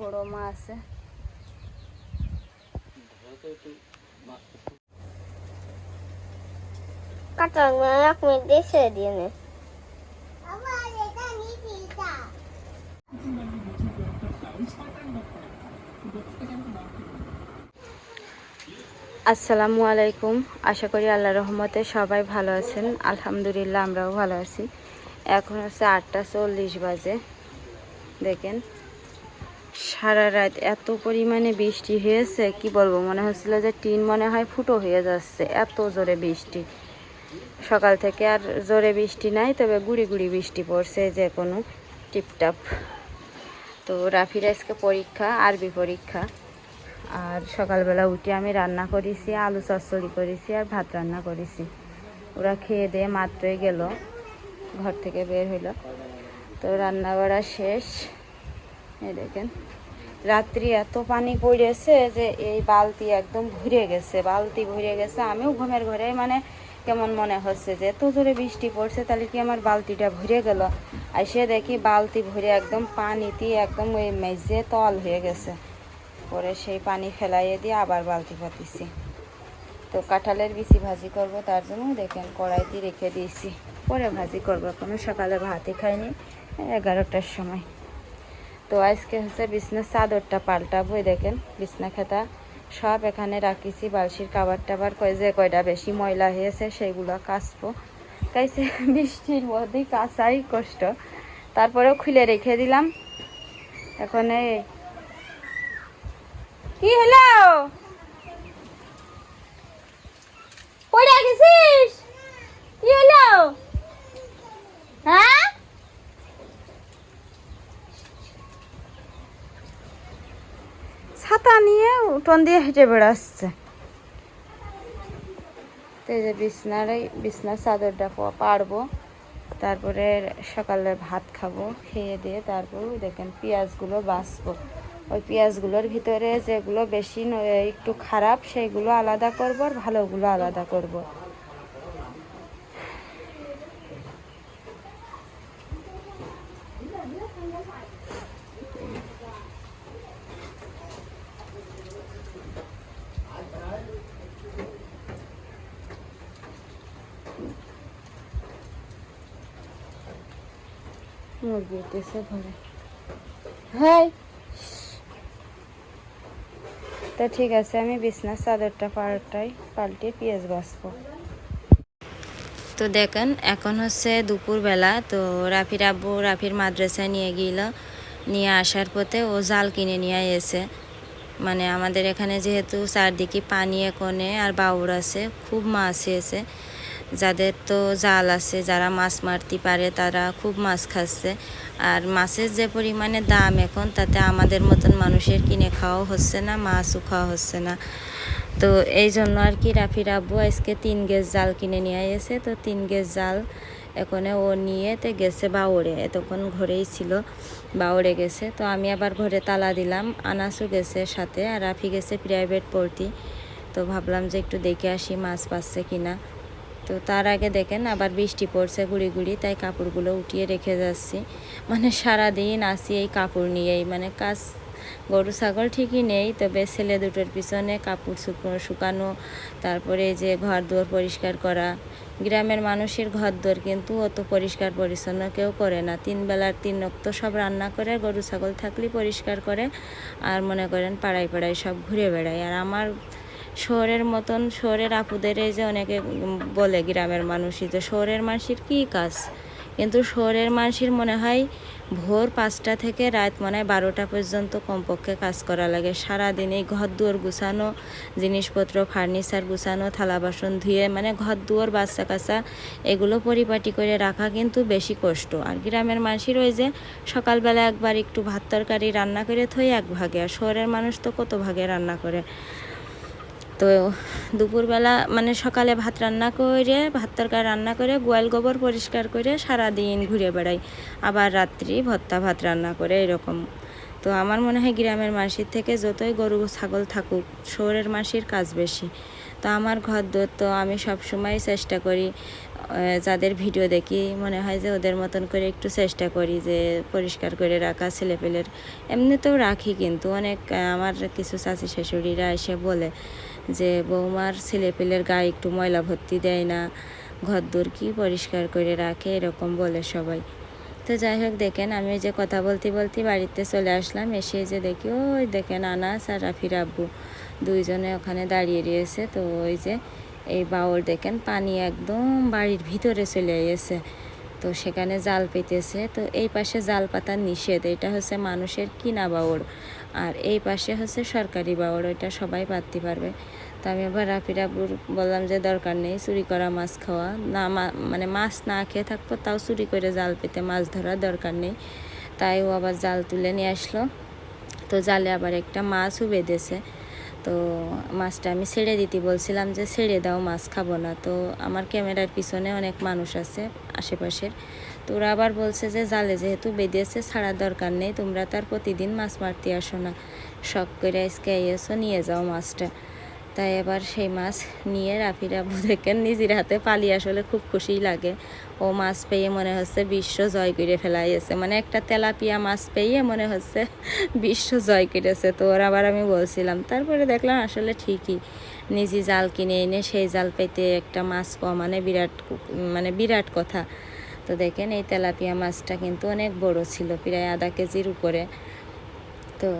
বড় মা আছে। কাঁচা এক মিনিট দিয়ে ছেড়ে দিয়ে নে। আসসালামু আলাইকুম। আশা করি আল্লাহ রহমতে সবাই ভালো আছেন। আলহামদুলিল্লাহ আমরাও ভালো আছি। এখন হচ্ছে আটটা চল্লিশ বাজে। দেখেন সারা রাত এত পরিমাণে বৃষ্টি হয়েছে, কি বলব? মনে হচ্ছিল যে টিন মনে হয় ফুটো হয়ে যাচ্ছে, এত জোরে বৃষ্টি। সকাল থেকে আর জোরে বৃষ্টি নাই, তবে গুড়ি গুড়ি বৃষ্টি পড়ছে যে কোনো টিপটাপ। তো রাফির আজকে পরীক্ষা, আরবি পরীক্ষা। আর সকালবেলা উঠে আমি রান্না করেছি, আলু চচ্চড়ি করেছি আর ভাত রান্না করেছি। ওরা খেয়ে দিয়ে মাত্রই গেল, ঘর থেকে বের হইল। তো রান্না বাড়া শেষ। এই দেখেন, রাত্রি এত পানি পড়েছে যে এই বালতি একদম ভরে গেছে, বালতি ভরে গেছে। আমিও ঘুমের ঘরে মানে কেমন মনে হচ্ছে যে এত জোরে বৃষ্টি পড়ছে, তাহলে কি আমার বালতিটা ভরে গেল? আর সে দেখি বালতি ভরে একদম পানিতে একদম ওই মেজে তল হয়ে গেছে। পরে সেই পানি ফেলাইয়ে দিয়ে আবার বালতি পাতিছি। তো কাঁঠালের বিচি ভাজি করব, তার জন্য দেখেন কড়াইতে রেখে দিয়েছি। পরে ভাজি করব কোনো সকালে ভাতই খাইনি এগারোটার সময়। তো আজকে হচ্ছে বিছনার চাদরটা পাল্টাবো দেখেন, বিছনা খেতা সব এখানে রাখিছি বালসির কাবার টাবার যে কয়টা বেশি ময়লা হয়েছে সেইগুলো কাচবো। কাইছে বৃষ্টির মধ্যেই কাচাই কষ্ট। তারপরেও খুলে রেখে দিলাম। এখন কি হলো? পড়ে গেছিস কি হলো হ্যাঁ ছাতা নিয়ে উঠোন দিয়ে হেঁটে বেড়াচ্ছে। তো এই যে বিছনার বিছনার চাদরটা পারব তারপরে সকালে ভাত খাব, খেয়ে দিয়ে তারপর দেখেন পেঁয়াজগুলো বাঁচবো। ওই পেঁয়াজগুলোর ভিতরে যেগুলো বেশি একটু খারাপ সেইগুলো আলাদা করব আর ভালোগুলো আলাদা করব। উঠেছে ঘরে। হাই। তো ঠিক আছে, আমি বিছনার চাদরটা পাল্টাই, পাল্টে পেঁয়াজ বাছবো তো দেখেন, এখন হচ্ছে দুপুরবেলা, তো রাফির আব্বু রাফির মাদ্রাসায় নিয়ে গিয়েল নিয়ে আসার পথে ও জাল কিনে নিয়ে এসে মানে আমাদের এখানে যেহেতু চারদিকে পানি এখনে আর বাউর আছে, খুব মাছ এসে। যাদের তো জাল আছে, যারা মাছ মারতে পারে, তারা খুব মাছ খাচ্ছে। আর মাছের যে পরিমাণে দাম এখন, তাতে আমাদের মতন মানুষের কিনে খাওয়া হচ্ছে না, মাছও খাওয়া হচ্ছে না। তো এই জন্য আর কি রাফির আব্বু আজকে তিন গেজ জাল কিনে নিয়ে এসে তো তিন গেজ জাল এখানে ও নিয়ে তো গেছে বাউরে এতক্ষণ ঘরেই ছিল বাউরে গেছে। তো আমি আবার ঘরে তালা দিলাম। আনাসও গেছে সাথে আর রাফি গেছে প্রাইভেট পড়তি তো ভাবলাম যে একটু দেখে আসি মাছ পাচ্ছে কিনা। তো তার আগে দেখেন আবার বৃষ্টি পড়ছে গুড়ি গুড়ি, তাই কাপড়গুলো উঠিয়ে রেখে যাচ্ছি। মানে সারাদিন আসি এই কাপড় নিয়েই মানে কাজ, গরু, ছাগল ঠিকই নেই, তবে ছেলে দুটোর পিছনে কাপড় শুকনো, শুকানো, তারপরে যে ঘর দুয়ার পরিষ্কার করা। গ্রামের মানুষের ঘর দুয়ার কিন্তু অত পরিষ্কার পরিচ্ছন্ন কেউ করে না। তিন বেলার তিন রক্ত সব রান্না করে, গরু, ছাগল থাকলেই পরিষ্কার করে, আর মনে করেন পাড়ায় পাড়ায় সব ঘুরে বেড়ায়। আর আমার শহরের মতন, শহরের আপুদের এই যে অনেকে বলে গ্রামের মানুষই যে শহরের মানুষের কী কাজ? কিন্তু শহরের মানুষের মনে হয় ভোর পাঁচটা থেকে রাত মনে হয় বারোটা পর্যন্ত কমপক্ষে কাজ করা লাগে। সারাদিন এই ঘর দুয়ার গুছানো, জিনিসপত্র, ফার্নিচার গুছানো, থালা বাসন ধুয়ে মানে ঘর দুয়ার বাচ্চা কাচ্চা এগুলো পরিপাটি করে রাখা কিন্তু বেশি কষ্ট। আর গ্রামের মানুষের ওই যে সকালবেলা একবার একটু ভাত তরকারি রান্না করে থই এক ভাগে। আর শহরের মানুষ তো কত ভাগে রান্না করে? তো দুপুরবেলা মানে সকালে ভাত রান্না করে, ভাত তরকারি রান্না করে, গোয়াল গোবর পরিষ্কার করে সারা দিন ঘুরে বেড়াই। আবার রাত্রি ভত্তা ভাত রান্না করে, এরকম। তো আমার মনে হয় গ্রামের মাসির থেকে যতই গরু ছাগল থাকুক, শহরের মাসির কাজ বেশি। তো আমার ঘর দোর তো আমি সবসময় চেষ্টা করি যাদের ভিডিও দেখি মনে হয় যে ওদের মতন করে একটু চেষ্টা করি যে পরিষ্কার করে রাখা ছেলেপেলের। এমনিতেও রাখি কিন্তু অনেক আমার কিছু চাচি শাশুড়িরা এসে বলে যে, বৌমার ছেলেপেলের গায়ে একটু ময়লা ভর্তি দেয় না, ঘরদোর কি পরিষ্কার করে রাখে? এরকম বলে সবাই। তো যাই হোক, দেখেন আমি যে কথা বলতে বলতে বাড়িতে চলে আসলাম, এসে যে দেখি, ওই দেখেন আনাস আর রাফির আব্বু দুইজনে ওখানে দাঁড়িয়ে রয়েছে। তো ওই যে এই বাউল দেখেন, পানি একদম বাড়ির ভিতরে চলে গেছে তো সেখানে জাল পেতেছে। তো এই পাশে জাল পাতা নিষেধ, এটা হচ্ছে মানুষের কিনা বাউড় আর এই পাশে হচ্ছে সরকারি বাউড় ওইটা সবাই পাততে পারবে। তো আমি আবার রাফির আব্বুর বললাম যে, দরকার নেই, চুরি করা মাছ খাওয়া। না মানে মাছ না খেয়ে থাকব তাও চুরি করে জাল পেতে মাছ ধরার দরকার নেই। তাই ও আবার জাল তুলে নিয়ে আসলো। তো জালে আবার একটা মাছও বেঁধেছে। তো মাছটা আমি ছেড়ে দিতে, বলছিলাম যে ছেড়ে দাও, মাছ খাব না। তো আমার ক্যামেরার পিছনে অনেক মানুষ আছে আশেপাশের। তো ওরা আবার বলছে যে, জালে যেহেতু বেঁধেছে, ছাড়ার দরকার নেই, তোমরা তার প্রতিদিন মাছ মারতে আসো না। শখ করে আজকে এসো নিয়ে যাও মাছটা। তাই এবার সেই মাছ নিয়ে রাফির আব্বু দেখেন নিজের হাতে পালি আসলে খুব খুশি লাগে। ও মাছ পেয়ে মনে হচ্ছে বিশ্ব জয় করে ফেলাইছে মানে একটা তেলাপিয়া মাছ পেয়ে মনে হচ্ছে বিশ্ব জয় করেছে। তো ওর আবার আমি বলছিলাম, তারপরে দেখলাম আসলে ঠিকই। নিজে জাল কিনে এনে সেই জাল পেতে একটা মাছ পাওয়া মানে বিরাট মানে বিরাট কথা। তো দেখেন এই তেলাপিয়া মাছটা কিন্তু অনেক বড় ছিল, প্রায় আধা কেজির উপরে। তো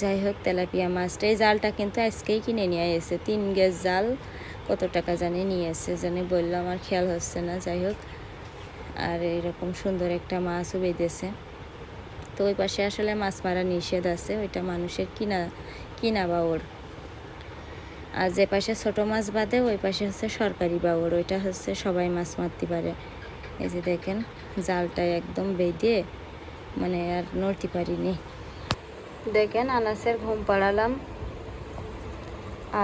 যাই হোক, তেলাপিয়া মাছটা। এই জালটা কিন্তু আজকেই কিনে নিয়ে এসে তিন গেজ জাল, কত টাকা জানি নিয়ে এসে জানি বলল আমার খেয়াল হচ্ছে না, যাই হোক। আর এরকম সুন্দর একটা মাছও বেঁধেছে। তো ওই পাশে আসলে মাছ মারা নিষেধ আছে, ওইটা মানুষের কিনা কিনা বাউর। আর যে পাশে ছোট মাছ বাদে ওই পাশে হচ্ছে সরকারি বাউর, ওইটা হচ্ছে সবাই মাছ মারতে পারে। এই যে দেখেন জালটা একদম বেঁধে মানে আর নড়তে পারিনি। দেখেন আনাসের ঘুম পাড়ালাম।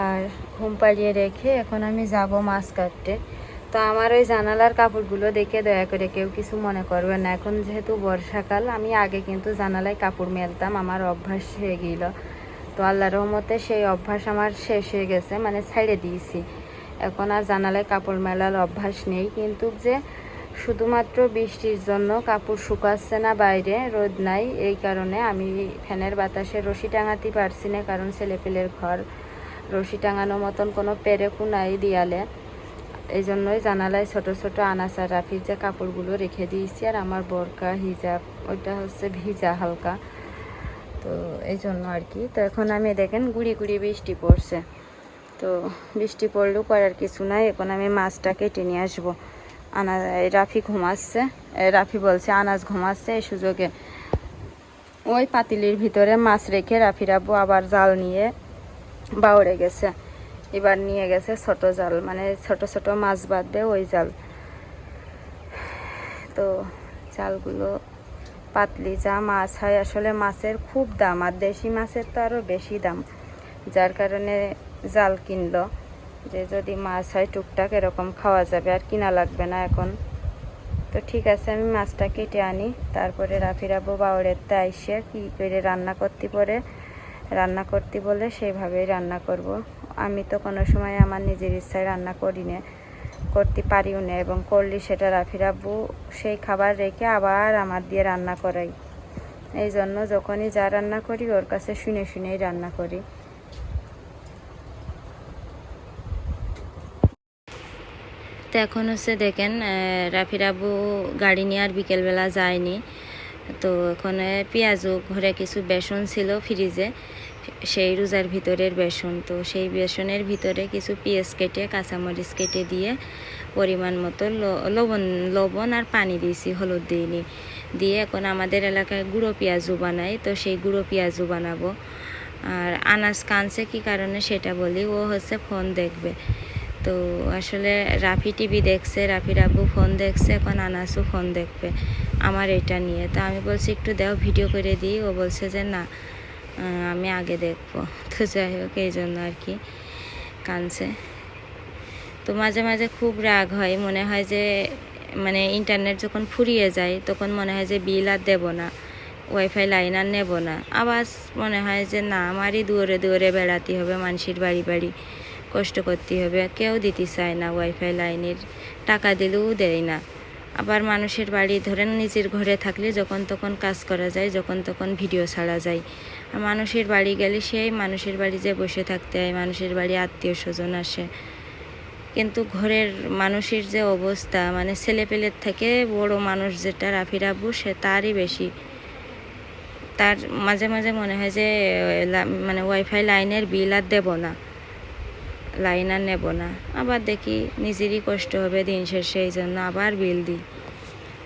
আর ঘুম পাড়িয়ে রেখে এখন আমি যাব মাছ কাটতে। তো আমার ওই জানালার কাপড়গুলো দেখে দয়া করে কেউ কিছু মনে করবে না। এখন যেহেতু বর্ষাকাল, আমি আগে কিন্তু জানালায় কাপড় মেলতাম, আমার অভ্যাস হয়ে গেল। তো আল্লাহ রহমতে সেই অভ্যাস আমার শেষ হয়ে গেছে মানে ছেড়ে দিয়েছি। এখন আর জানালায় কাপড় মেলার অভ্যাস নেই, কিন্তু যে শুধুমাত্র বৃষ্টির জন্য কাপড় শুকাচ্ছে না বাইরে, রোদ নাই। এই কারণে আমি ফ্যানের বাতাসে রশি টাঙাতে পারছি না, কারণ ছেলেপেলের ঘর রশি টাঙানোর মতন কোনো পেরেকু নাই দিয়ালে। এই জন্যই জানালায় ছোট ছোট আনাচার রাফির যে কাপড়গুলো রেখে দিয়েছি, আর আমার বরকা, হিজাব, ওইটা হচ্ছে ভিজা হালকা। তো এই জন্য আর কি। তো এখন আমি দেখেন গুড়ি গুড়ি বৃষ্টি পড়ছে। তো বৃষ্টি পড়লেও করার কিছু নাই, এখন আমি মাছটা কেটে নিয়ে আসব। আনা, রাফি ঘুমাচ্ছে। রাফি বলছে, আনাজ ঘুমাচ্ছে, এই সুযোগে ওই পাতিলির ভিতরে মাছ রেখে রাফি রাব্বু আবার জাল নিয়ে বাউড়ে গেছে। এবার নিয়ে গেছে ছোট জাল মানে ছোট ছোট মাছ বাঁধবে ওই জাল। তো জালগুলো পাতলি, যা মাছ হয় আসলে মাছের খুব দাম, আর দেশি মাছের তো আরও বেশি দাম। যার কারণে জাল কিনলো। যে যদি মাছ হয় টুকটাক এরকম খাওয়া যাবে আর কিনা লাগবে না এখন। তো ঠিক আছে, আমি মাছটা কেটে আনি। তারপরে রাফিরাবু বাউরেরতে আইসে কী করে রান্না করতে পরে, রান্না করতে বলে সেইভাবেই রান্না করব। আমি তো কোনো সময় আমার নিজের ইচ্ছায় রান্না করি না করতে পারিও না এবং করলি সেটা রাফিরাবু সেই খাবার রেখে আবার আমার দিয়ে রান্না করাই। এই জন্য যখনই যা রান্না করি ওর কাছে শুনে শুনেই রান্না করি। তো এখন হচ্ছে দেখেন রাফির আবু গাড়ি নিয়ে আর বিকেলবেলা যায়নি। তো ওখানে পেঁয়াজও ঘরে কিছু বেসন ছিল ফ্রিজে, সেই রোজার ভিতরের বেসন। তো সেই বেসনের ভিতরে কিছু পেঁয়াজ কেটে, কাঁচামরিচ কেটে দিয়ে পরিমাণ মতো লবণ লবণ আর পানি দিয়েছি, হলুদ দিইনি। দিয়ে এখন আমাদের এলাকায় গুঁড়ো পেঁয়াজও বানাই, তো সেই গুঁড়ো পেঁয়াজও বানাবো। আর আনাজ কানছে কি কারণে সেটা বলি, ও হচ্ছে ফোন দেখবে। তো আসলে রাফি টিভি দেখছে, রাফির আব্বু ফোন দেখছে, এখন আনাসও ফোন দেখবে, আমার এটা নিয়ে। তো আমি বলছি, একটু দাও, ভিডিও করে দিই। ও বলছে যে, না আমি আগে দেখব। তো যাই হোক, এই জন্য আর কি কানছে তো মাঝে মাঝে খুব রাগ হয়, মনে হয় যে মানে ইন্টারনেট যখন ফুরিয়ে যায়, তখন মনে হয় যে, বিল আর দেবো না ওয়াইফাই লাইন আর নেব না। আবার মনে হয় যে, না, আমারই দূরে দূরে বেড়াতে হবে মানুষের বাড়ি বাড়ি। কষ্ট করতে হবে। কেউ দিতে চায় না ওয়াইফাই লাইনের। টাকা দিলেও দেয় না। আবার মানুষের বাড়ি, ধরেন নিজের ঘরে থাকলে যখন তখন কাজ করা যায়, যখন তখন ভিডিও ছাড়া যায়। আর মানুষের বাড়ি গেলে সেই মানুষের বাড়ি যে বসে থাকতে হয়, মানুষের বাড়ি আত্মীয় স্বজন আসে। কিন্তু ঘরের মানুষের যে অবস্থা মানে ছেলেপেলের থেকে বড় মানুষ যেটা রাফির আব্বু, সে তারই বেশি। তার মাঝে মাঝে মনে হয় যে মানে ওয়াইফাই লাইনের বিল আর দেবো না। লাইন আর নেব না। আবার দেখি নিজেরই কষ্ট হবে দিন শেষে এই জন্য আবার বিল দিই।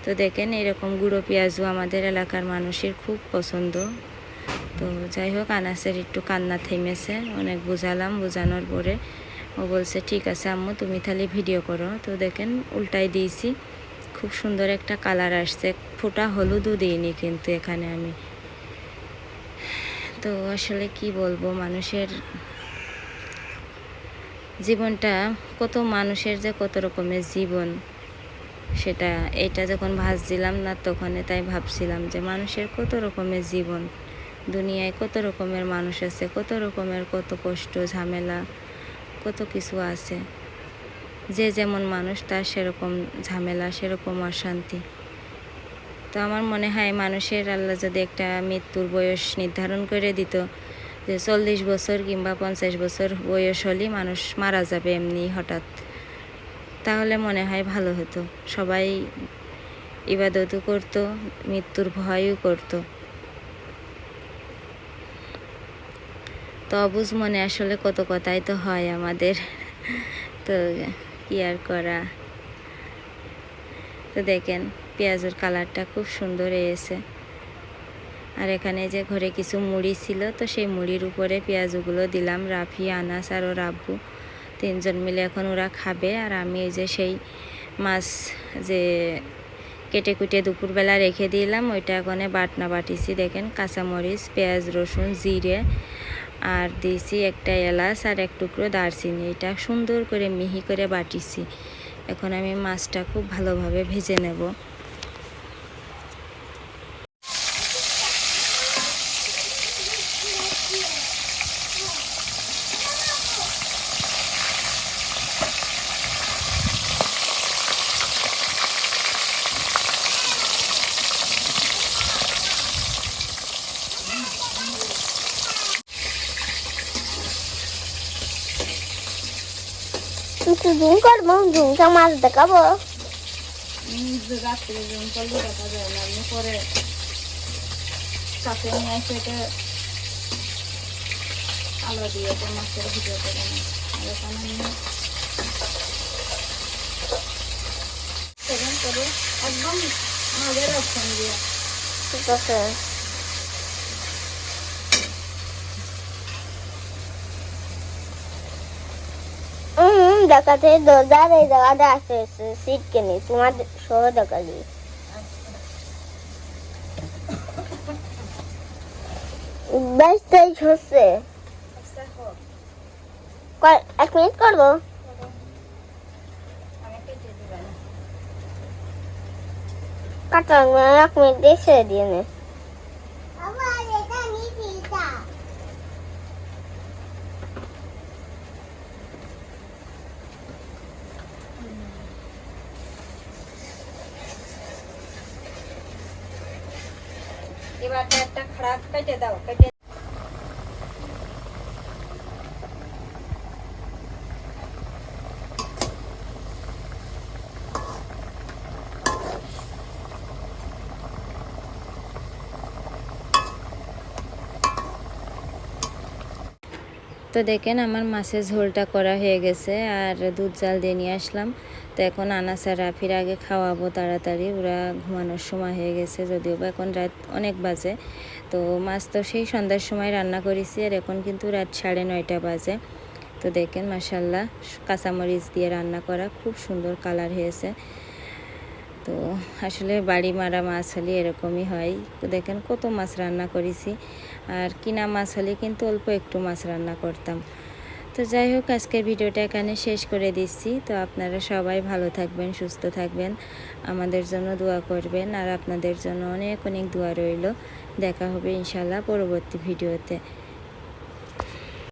তো দেখেন এরকম গুঁড়ো পেঁয়াজও আমাদের এলাকার মানুষের খুব পছন্দ। তো যাই হোক, আনাসের একটু কান্না থেমেছে, অনেক বুঝালাম বোঝানোর পরে। ও বলছে, ঠিক আছে আম্মু, তুমি তাহলে ভিডিও করো। তো দেখেন উল্টাই দিয়েছি। খুব সুন্দর একটা কালার আসছে, ফোটা হলুদও দিইনি কিন্তু এখানে আমি। তো আসলে কি বলব, মানুষের জীবনটা কত মানুষের যে কত রকমের জীবন সেটা, এটা যখন ভাবছিলাম না তখন তাই ভাবছিলাম যে মানুষের কত রকমের জীবন, দুনিয়ায় কত রকমের মানুষ আছে, কত রকমের কত কষ্ট, ঝামেলা, কত কিছু আছে। যে যেমন মানুষ তার সেরকম ঝামেলা, সেরকম অশান্তি। তো আমার মনে হয় মানুষের আল্লাহ যদি একটা মৃত্যুর বয়স নির্ধারণ করে দিত যে চল্লিশ বছর কিংবা পঞ্চাশ বছর বয়স হলেই মানুষ মারা যাবে এমনি হঠাৎ, তাহলে মনে হয় ভালো হতো। সবাই ইবাদতও করতো, মৃত্যুর ভয়ও করতো। তো অবুজ মনে আসলে কত কথাই তো হয় আমাদের। তো কি আর করা? তো দেখেন, পেঁয়াজের কালারটা খুব সুন্দর এসেছে আর এখানে যে ঘরে কিছু মুড়ি ছিল, তো সেই মুড়ির উপরে পেঁয়াজগুলো দিলাম, রাফি, আনাস আর ওর আব্বু। তিনজন মিলে এখন ওরা খাবে, আর আমি এই যে সেই মাছ যে কেটে কুটে দুপুরবেলা রেখে দিলাম, ওইটা এখন বাটনা বাটিছি, দেখেন, কাঁচামরিচ, পেঁয়াজ, রসুন, জিরে, আর দিয়েছি একটা এলাচ আর এক টুকরো দারচিনি। এটা সুন্দর করে মিহি করে বাটিছি। এখন আমি মাছটা খুব ভালোভাবে ভেজে নেব। কিছু জুম করব ঝুমকা মাছ দেখাবো রাত্রে জম করলে দেখা যায় না আমি পরে কাছে নিয়ে এসে এটা আলো দিয়ে তো মাছের ভিডিও করে নিই এখানে একদম মাঝের অপশন দিয়ে ঠিক আছে দেখাতে দরজার এই জায়গাটা আছে সিট কেনে তোমার সহ দেখালি বাইশ তারিখ হচ্ছে। এক মিনিট করব? কাটা এক মিনিট দিয়ে ছেড়ে দিয়ে নে এবার একটা খারাপ তো দেখেন আমার মাছের ঝোলটা করা হয়ে গেছে আর দুধ জাল দিয়ে নিয়ে আসলাম। তো এখন আনাস আর রাফির আগে খাওয়াবো তাড়াতাড়ি, ওরা ঘুমানোর সময় হয়ে গেছে, যদিও বা এখন রাত অনেক বাজে। তো মাছ তো সেই সন্ধ্যার সময় রান্না করেছি আর এখন কিন্তু রাত সাড়ে নয়টা বাজে। তো দেখেন মাসাল্লাহ কাঁচামরিচ দিয়ে রান্না করা খুব সুন্দর কালার হয়েছে। তো আসলে বাড়ি মারা মাছ হলে এরকমই হয়। তো দেখেন, কত মাছ রান্না করেছি। আর কিনা মাছ হলে কিন্তু অল্প একটু মাছ রান্না করতাম। তো যাই হোক, আজকের ভিডিওটা এখানে শেষ করে দিচ্ছি। তো আপনারা সবাই ভালো থাকবেন, সুস্থ থাকবেন। আমাদের জন্য দোয়া করবেন। আর আপনাদের জন্য অনেক অনেক দোয়া রইল। দেখা হবে ইনশাল্লাহ পরবর্তী ভিডিওতে।